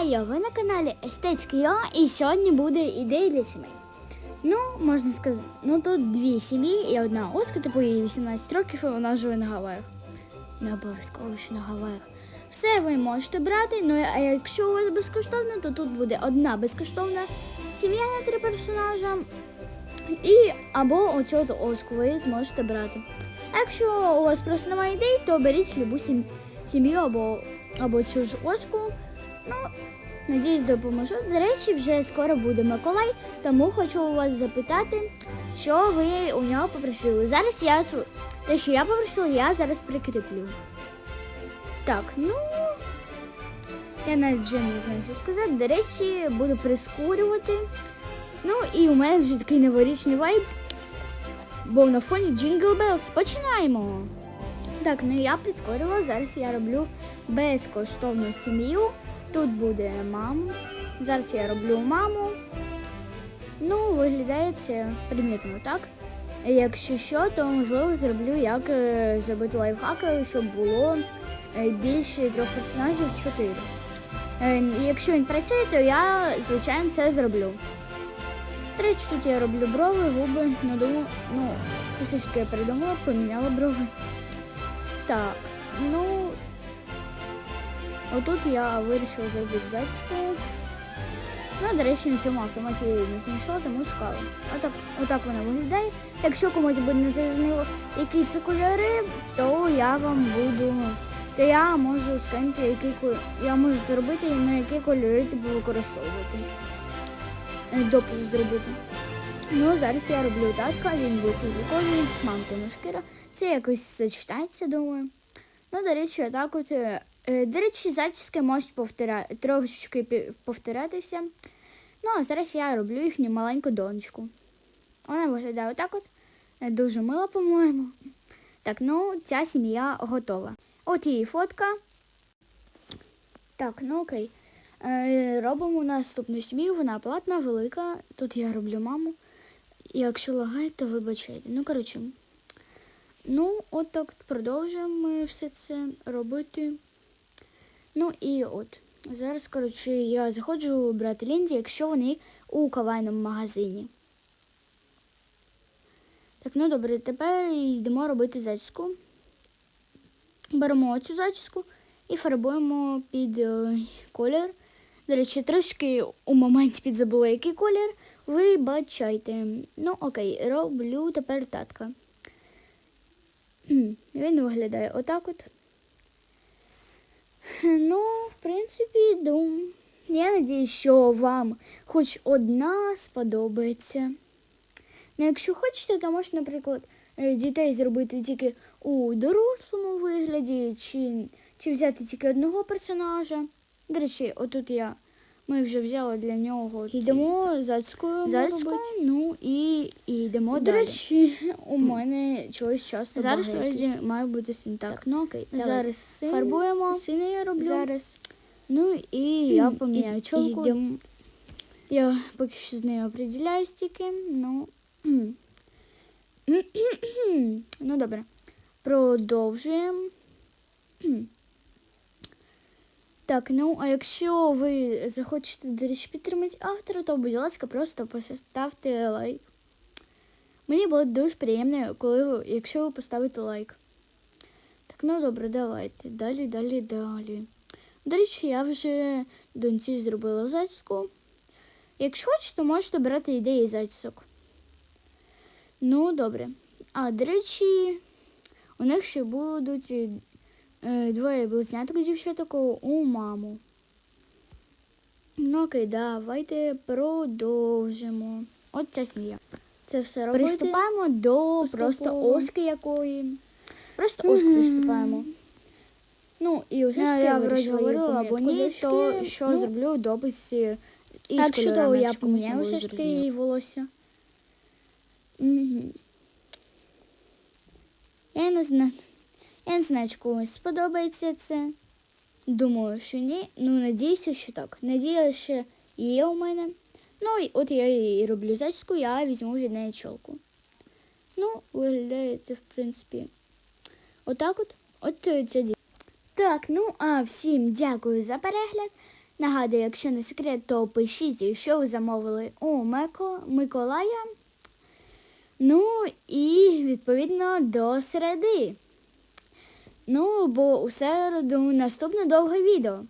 Вітаю! Ви на каналі Естетський і сьогодні буде ідея для сімей. Ну, можна сказати, ну тут дві сім'ї і одна Оска, типу їй 18 років, і вона живе на Гаваях. Не обов'язково, що на Гаваях. Все ви можете брати, ну а якщо у вас безкоштовно, то тут буде одна безкоштовна сім'я на три персонажа. І або оцю Оску ви зможете брати. А якщо у вас просто немає ідей, то беріть любу сім'ю або, або цю ж Оску. Ну, надіюсь, допоможу. До речі, вже скоро буде Миколай, тому хочу у вас запитати, що ви у нього попросили. Зараз я те, що я попросила, я зараз прикріплю. Так, ну я навіть вже не знаю, що сказати. До речі, буду прискорювати. Ну і у мене вже такий новорічний вайб. Бо на фоні Jingle Bells. Починаємо! Так, ну я прискорювала. Зараз я роблю безкоштовну сім'ю. Тут буде мама. Зараз я роблю маму. Ну, виглядає це примітно, так? Якщо що, то можливо зроблю, як е, зробити лайфхак, щоб було е, більше трьох персонажів чотири. Е, Якщо він працює, то я, звичайно, це зроблю. До речі, тут я роблю брови, губи, думаю, ну, все я придумала, поміняла брови. Так, ну отут я вирішила зробити зачіску. Ну, до речі, на цьому автоматі я її не знайшла, тому шукала. Отак, отак вона виглядає. Якщо комусь буде не зрозуміло, які це кольори, то я вам буду. То я можу скинути, які я можу зробити, і на які кольори типу використовувати. Е, Допис зробити. Ну, зараз я роблю татка, він був силіконий, мамкина шкіра. Це якось сочетається, думаю. Ну, до речі, отак от. Е, До речі, зачіски можуть повторя... трошечки повторятися. Ну, а зараз я роблю їхню маленьку донечку. Вона виглядає отак от. Е, Дуже мила, по-моєму. Так, ну, ця сім'я готова. От її фотка. Так, ну окей. Е, робимо наступну сім'ю, вона платна, велика. Тут я роблю маму. Якщо лагає, то вибачайте. Ну, коротше. Ну, от так продовжуємо все це робити. Ну і от. Зараз, коротше, я заходжу брати лінзі, якщо вони у кавайному магазині. Так, ну добре, тепер йдемо робити зачіску. Беремо цю зачіску і фарбуємо під е, колір. До речі, трошки у моменті підзабула, який колір. Вибачайте. Ну, окей, роблю тепер татка. Він виглядає отак от. Ну, в принципі, йду. Я надіюсь, що вам хоч одна сподобається. Ну, якщо хочете, то можна, наприклад, е, дітей зробити тільки у дорослому вигляді, чи, чи взяти тільки одного персонажа. До речі, отут я. Ми вже взяли для нього. Йдемо зацькою. Зацькою, ну і, і йдемо До далі. речі, у мене чогось часто Зараз вроді має бути син. Так, ну окей. давай. Зараз син. Фарбуємо. Сина я роблю. Зараз. Ну і я поміняю чолку. ідем. Я поки що з нею определяюсь тільки. Ну, ну добре. Продовжуємо. Так, ну а якщо ви захочете, до речі, підтримати автора, то, будь ласка, просто поставте лайк. Мені буде дуже приємно, коли ви, якщо ви поставите лайк. Так, ну добре, давайте. Далі, далі, далі. До речі, я вже доньці зробила зачіску. Якщо хочете, можете брати ідеї зачісок. Ну, добре. А, до речі, у них ще будуть двоє близняток дівчаток у маму. Ну окей, давайте продовжимо. От ця сім'я. Це все робити. Приступаємо до Поступово. просто оски якої. Просто оск Мгм. приступаємо. Ну, і ось Я- я, я вроді говорила, або ні, то що шкіри. зроблю допис і Так, чудово, я поміняю все ж таки її волосся. Угу. Я не знаю. Я не знаю, чи комусь сподобається це. Думаю, що ні. Ну, надіюся, що так. Надія ще є у мене. Ну, і от я її роблю зачіску, я візьму від неї чолку. Ну, виглядає це, в принципі, отак от. От ця ді- Так, ну а всім дякую за перегляд. Нагадую, якщо не секрет, то пишіть, що ви замовили у Меко Миколая. Ну і відповідно до середи. Ну, бо у середу наступне довге відео.